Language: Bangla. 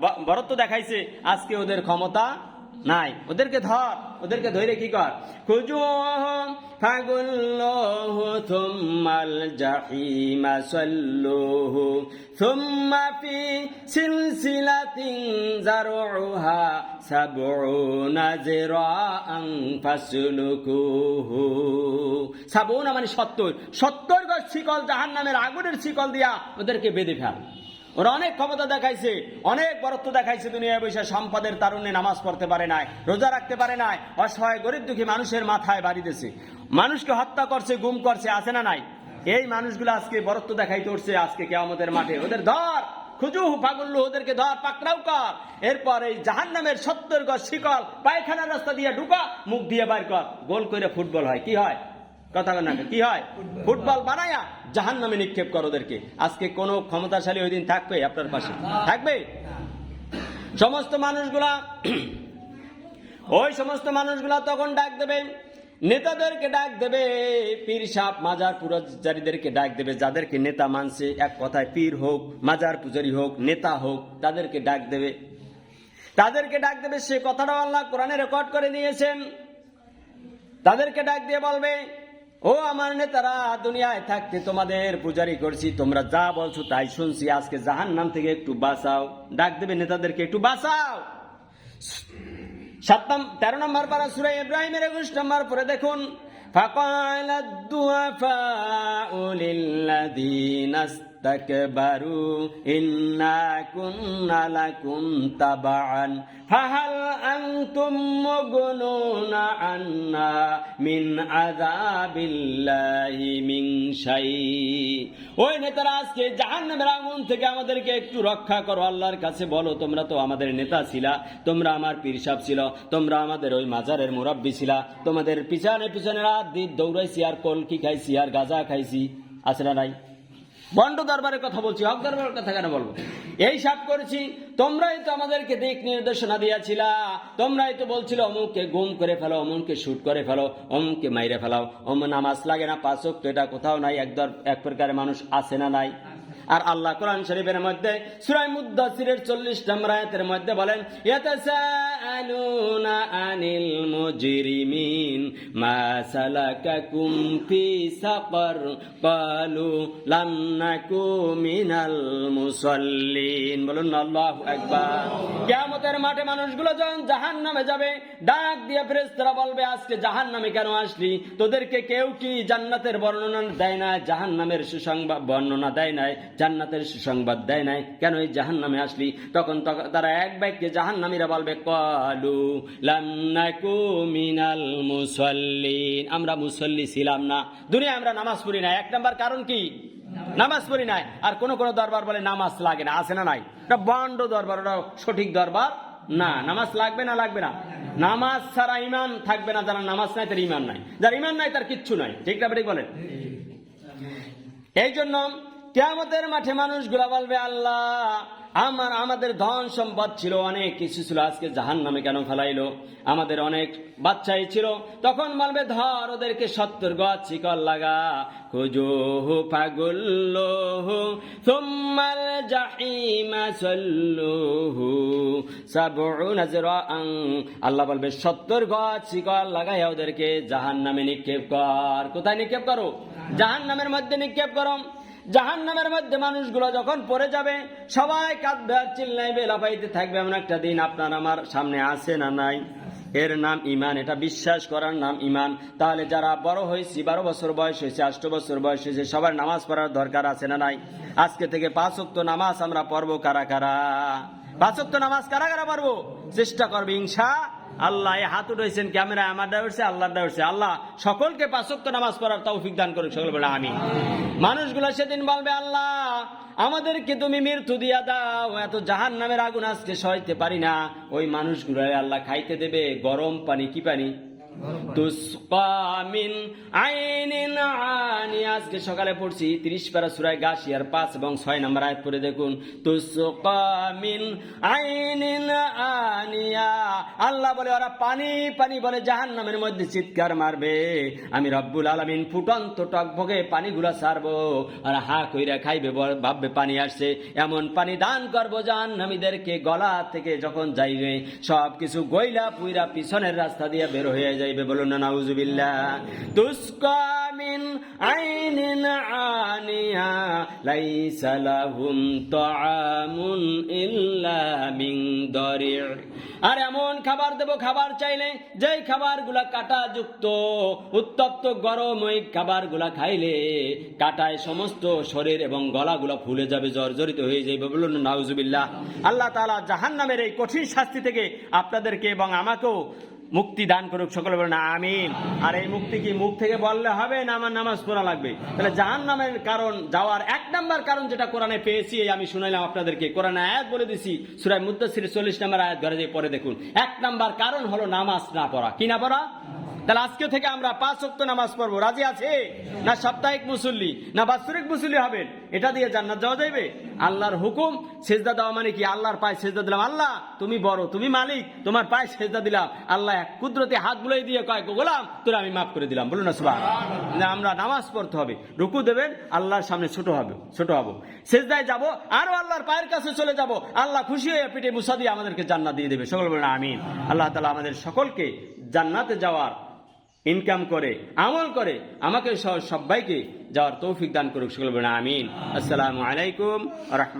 বরত্ব দেখাইছে, আজকে ওদের ক্ষমতা নাই। ওদেরকে ধর, ওদেরকে ধরে কি কর? খুজু জাহিমা মানে 70 70 গজ শিকল জাহান্নামের আগুনের শিকল দিয়া ওদেরকে বেঁধে ফেল। ওরা অনেক ক্ষমতা দেখাইছে, অনেক বরত্ব দেখাইছে দুনিয়ায় বৈশা সম্পদের তারুণ্যে নামাজ পড়তে পারে নাই, রোজা রাখতে পারে নাই, অসহায়, গরিব দুঃখী মানুষের মাথায় বাড়ি দিয়েছে। মানুষকে হত্যা করছে, গুম করছে, আছে না নাই? এই মানুষগুলো আজকে বরত্ব দেখাইতে উঠছে, আজকে কেয়ামতের মাঠে। ওদের ধর, খুজু, পাগল্লু, ওদেরকে ধর, পাকড়াও কর। এরপর এই জাহান নামের সত্তর গজ শিকল, পায়খানার রাস্তা দিয়ে ঢুকা, মুখ দিয়ে বাইর কর। গোল করে ফুটবল হয়, কি হয়? কথা না কি হয়? ফুটবল বানায়া জাহান নামে নিক্ষেপ কর ওদেরকে। আজকে কোন ক্ষমতাশালী ওই দিন থাকবে আপনার পাশে। থাকবে? সমস্ত মানুষগুলা, ওই সমস্ত মানুষগুলা তখন ডাক দেবে, নেতাদেরকে ডাক দেবে, পীর সাপ মাজার পুরাচারীদেরকে ডাক দেবে, যাদেরকে নেতা মানছে, এক কথায় পীর হোক, মাজার পূজারী হোক, নেতা হোক, তাদেরকে ডাক দেবে। তাদেরকে ডাক দেবে, সে কথাটাও আল্লাহ কোরআনে রেকর্ড করে নিয়েছেন তাদেরকে ডাক দিয়ে বলবে ও আমার নেতারা দুনিয়ায় থাকতে তোমাদের পূজারি করছি তোমরা যা বলছো তাই শুনছি আজকে জাহান নাম থেকে একটু বাঁচাও ডাক দেবে নেতাদেরকে একটু বাঁচাও সাত নাম তেরো নম্বর পারা সুরাই ইব্রাহিমের একুশ নম্বর পরে দেখুন فقال الضعفاء للذين استكبروا إنا كنا لكم تبعا فهل أنتم مغنون عنا من عذاب الله من شيء ওই নেতারা আজকে জাহান্নামের আগুন থেকে আমাদেরকে একটু রক্ষা করো আল্লাহর কাছে বলো তোমরা তো আমাদের নেতা ছিলা তোমরা আমার পীরসাব ছিল তোমরা আমাদের ওই মাজারের মুরব্বী ছিলা তোমাদের পিছনে পিছনে রাত দিন দৌড়াইছি আর কলকি খাইছি আর গাজা খাইছি আছে না নাই বন্ড দরবারের কথা বলছি, হক দরবারের কথা কেন বলব? এই সাপ করেছি, তোমরাই তো আমাদেরকে দিক নির্দেশনা দিয়েছিলা। তোমরাই তো বলছিল, অমুককে গুম করে ফেলো, অমুককে শুট করে ফেলো, অমুককে মাইরে ফেলাও। অমুক নামাজ লাগে না পাঁচক তো এটা কোথাও নাই, এক এক প্রকারের মানুষ আসে না নাই। আর আল্লাহ কোরআন শরীফের মধ্যে সুরাই মুদাসিরের চল্লিশ নম্বর মধ্যে বলেন, ইয়াতাসাআলুনা আনিল মুজরিমিন ফি মিনাল মুসাল্লিন। বলুন, আল্লাহু আকবার। কিয়ামতের মাঠে মানুষগুলো যখন জাহান্নামে যাবে, ডাক দিয়ে ফেরেশতারা বলবে, আজকে জাহান্নামে কেন আসলি? তোদেরকে কেউ কি জান্নাতের বর্ণনা দেয় না, জাহান্নামের সুসংবাদ বর্ণনা দেয় নাই? জান্নাতের সুসংবাদ দেয় নাই। কেন এই জাহান নামে আসলি? তখন তারা এক বাক্যে জাহান্নামীরা বলবে কালু লাম নাকু মিনাল মুসাল্লিন। আমরা মুসল্লি ছিলাম না। দুনিয়া আমরা নামাজ পড়ি না এক নাম্বার কারণ কি? নামাজ পড়ি নাই। আর কোন কোন দরবার বলে নামাজ লাগে না। আছে না নাই? এটা বন্ড দরবার ওটা সঠিক দরবার না। নামাজ লাগবে না লাগবে না। নামাজ ছাড়া ইমান থাকবে না। যারা নামাজ নাই তার ইমান নাই। যার ইমান নাই তার কিচ্ছু নাই। ঠিক না বলেন? এই জন্য কেয়ামতের মাঠে মানুষগুলা বলবে, আল্লাহ, আমার, আমাদের ধন সম্পদ ছিল অনেক, কিছু ছিল, আজকে জাহান নামে কেন ফেলাইলো? আমাদের অনেক বাচ্চাই ছিল, তখন বলবে, ধর, ওদেরকে সত্তর গছ শিকল লাগা খুজো হু সুম্মাল জাহিমা সল্লুহু আল্লাহ বলবে, সত্তর গছ শিকল লাগাই ওদেরকে জাহান নামে নিক্ষেপ কর। কোথায় নিক্ষেপ করো? জাহান নামের মধ্যে নিক্ষেপ করো। জাহান নামের মধ্যে মানুষগুলো যখন পড়ে যাবে, সবাই কাঁদবে আর চিল্লাইবে লাফাইতে থাকবে, এমন একটা দিন আপনার আমার সামনে আছে না নাই? এর নাম ইমান এটা বিশ্বাস করার নাম ইমান তাহলে যারা বড় হয়েছি, বারো বছর বয়স হয়েছে, আষ্ট বছর বয়স হয়েছে, সবার নামাজ পড়ার দরকার আছে না নাই? আজকে থেকে পাঁচ অক্ত নামাজ আমরা পড়ব কারা কারা? পাঁচ অক্ত নামাজ কারা কারা পড়ব? চেষ্টা করবে ইনশা আল্লাহ এই হাত উঠেছেন ক্যামেরা আমার উঠছে আল্লাহ উঠছে। আল্লাহ সকলকে পাঁচক্ত নামাজ পড়ার তৌফিক দান করুক, সকল বলে আমি মানুষগুলো সেদিন বলবে, আল্লাহ, আমাদেরকে তুমি মৃত্যু দিয়া দাও, এত জাহান নামের আগুন আজকে সইতে পারি না। ওই মানুষগুলো আল্লাহ খাইতে দেবে, গরম পানি, কি পানি? আজকে সকালে পড়ছি পারা সুরায় পাঁচ এবং ছয় নম্বর আয়াত পড়ে দেখুন। তুসকা মিন আইনিন আনিয়া। আল্লাহ বলে, ওরা পানি পানি বলে জাহান নামের মধ্যে চিৎকার মারবে। আমি রব্বুল আলমিন ফুটন্ত টকভগে পানিগুলা সারবো আর হা কইরা খাইবে ভাববে পানি আসছে। এমন পানি দান করব জাহান নামীদেরকে গলা থেকে যখন যাইবে সব কিছু গইলা পুইরা পিছনের রাস্তা দিয়ে বের হয়ে যাইবে বলুন না নাউজুবিল্লাহ। তুস্কা আইনিন আনিয়া, লাইসা লাহুম তাআমুন ইল্লা মিন দরি' আর এমন খাবার দেব, খাবার চাইলে যেই খাবারগুলা কাটা যুক্ত উত্তপ্ত গরম ওই খাবারগুলা খাইলে কাটায় সমস্ত শরীর এবং গলাগুলা ফুলে যাবে, জর্জরিত হয়ে যাবে বলুন, নাউজুবিল্লাহ। আল্লাহ তাআলা জাহান্নামের এই কঠিন শাস্তি থেকে আপনাদেরকে এবং আমাকেও মুক্তি দান করুক, সকলে বলেন, আমিন। আর এই মুক্তি কি মুখ থেকে বললে হবে না আমার নামাজ পড়া লাগবে? তাহলে জাহান নামের কারণ, যাওয়ার এক নাম্বার কারণ যেটা কোরআনে পেয়েছি আমি শুনাইলাম আপনাদেরকে। কোরআনে আয়াত বলে দিছি সুরায় মুদ্দাসির চল্লিশ নাম্বার আয়াত, ঘরে দিয়ে পরে দেখুন। এক নাম্বার কারণ হলো নামাজ না পড়া। কি না পড়া? তাহলে আজকে থেকে আমরা পাঁচ অক্ট নামাজ পড়ব। রাজি আছে? না সাপ্তাহিক মুসল্লি, না বাৎসরিক মুসল্লি হবেন? এটা দিয়ে জান্নাত যাওয়া যাইবে? আল্লাহর হুকুম, সেজদা দেওয়া মানে কি? আল্লাহর পায়ে সেজদা দিলাম, আল্লাহ, তুমি বড়, তুমি মালিক, তোমার পায়ে সেজদা দিলাম, আল্লাহ এক কুদরতে হাত বুলাই দিয়ে কয়েক গোলাম, তোর আমি মাফ করে দিলাম। বলুন না সুবাহ আমরা নামাজ পড়তে হবে, রুকু দেবেন, আল্লাহর সামনে ছোট হবে, ছোট হব। সেজদায় যাব, আরও আল্লাহর পায়ের কাছে চলে যাব, আল্লাহ খুশি হয়ে পিঠে মুসা দিয়ে আমাদেরকে জান্নাত দিয়ে দেবে। সকল বলেন, আমিন। আল্লাহ তালা আমাদের সকলকে জান্নাতে যাওয়ার ইনকাম করে, আমল করে, আমাকে সবাইকে যাওয়ার তৌফিক দান করুক সকল বলেন, আমিন। আসসালামু আলাইকুম রহমান